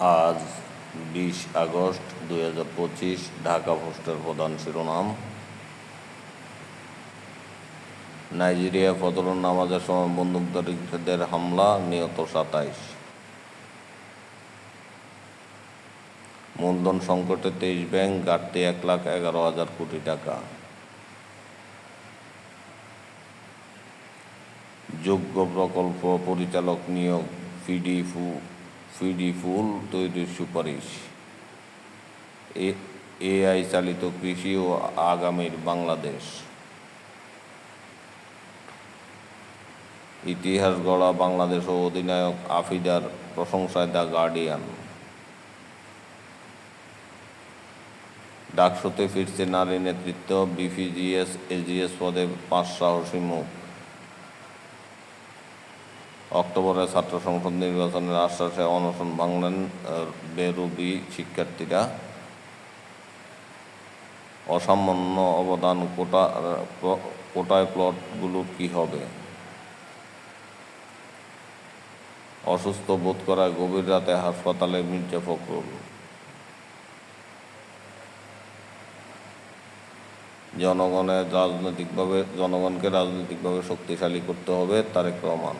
আজ বিশ আগস্ট দুই হাজার পঁচিশ, ঢাকা পোস্টের প্রধান শিরোনাম। নাইজেরিয়া ফজলুর নামাজের সময় বন্দুকধারীদের হামলা, নিহত সাতাইশ। মূলধন সংকটে তেইশ ব্যাংক, ঘাটতি এক লাখ এগারো হাজার কোটি টাকা। যোগ্য প্রকল্প পরিচালক নিয়োগ ফিডি ফু ফিডি ফুল তৈরির সুপারিশ এআই চালিত কৃষি ও আগামীর বাংলাদেশ। ইতিহাস গড়া বাংলাদেশ ও অধিনায়ক আফিদার প্রশংসায় দ্য গার্ডিয়ান। ডাকসুতে ফিরছে নারী নেতৃত্ব, বিপিজিএস, এজিএস পদে পাঁচ সাহসী মুখ। অক্টোবরে ছাত্র সংসদ নির্বাচনের আশ্বাসে অনশন ভাঙলেন বেরুবি শিক্ষার্থীরা। অসামান্য অবদান কোটা কোটায় প্লটগুলোর কি হবে? অসুস্থ বোধ করায় গভীর রাতে হাসপাতালে মির্জা ফখরুল। জনগণের রাজনৈতিকভাবে, জনগণকে রাজনৈতিকভাবে শক্তিশালী করতে হবে তারেক রহমান।